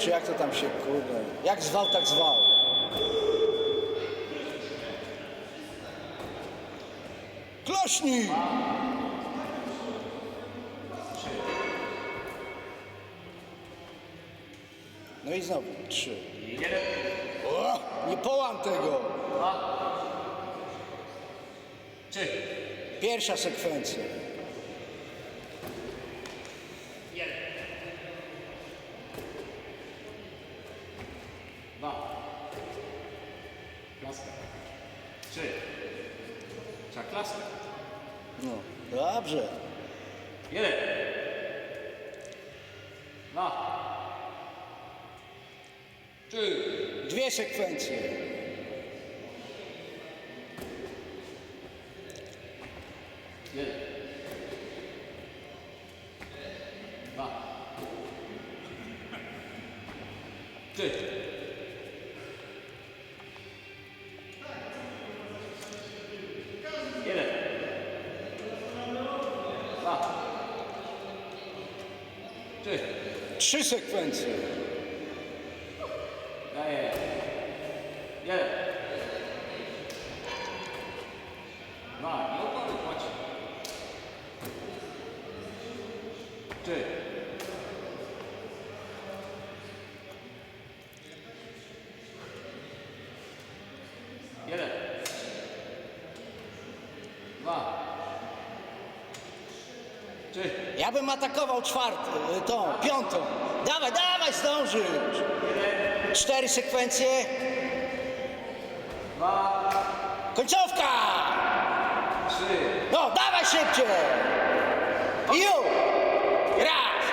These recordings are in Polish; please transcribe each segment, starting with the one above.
Czy jak to tam się kurde? Jak zwał, tak zwał. Klośnij! No i znowu trzy. O, nie połam tego. Pierwsza sekwencja. Dwa. Klaska. Trzy. Trzeba klaskę. No, dobrze. Jeden. Dwa. Trzy. Dwie sekwencje. Jeden. Dwa. Trzy. Trzy. Trzy sekwencje. Daję. Jeden. Dwa. Nie opady, chodź. Trzy. Jeden. Dwa. Ja bym atakował czwartą, y, tą, piątą. Dawaj, dawaj, zdążysz. Cztery sekwencje. Dwa. Końcówka! Trzy. No, dawaj szybciej! I Już! Raz!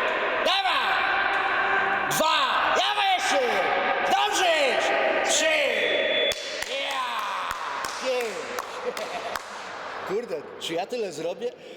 Dawaj! Dwa! Dawaj jeszcze! Zdążysz! Trzy! Ja! Pięć! Kurde, czy ja tyle zrobię?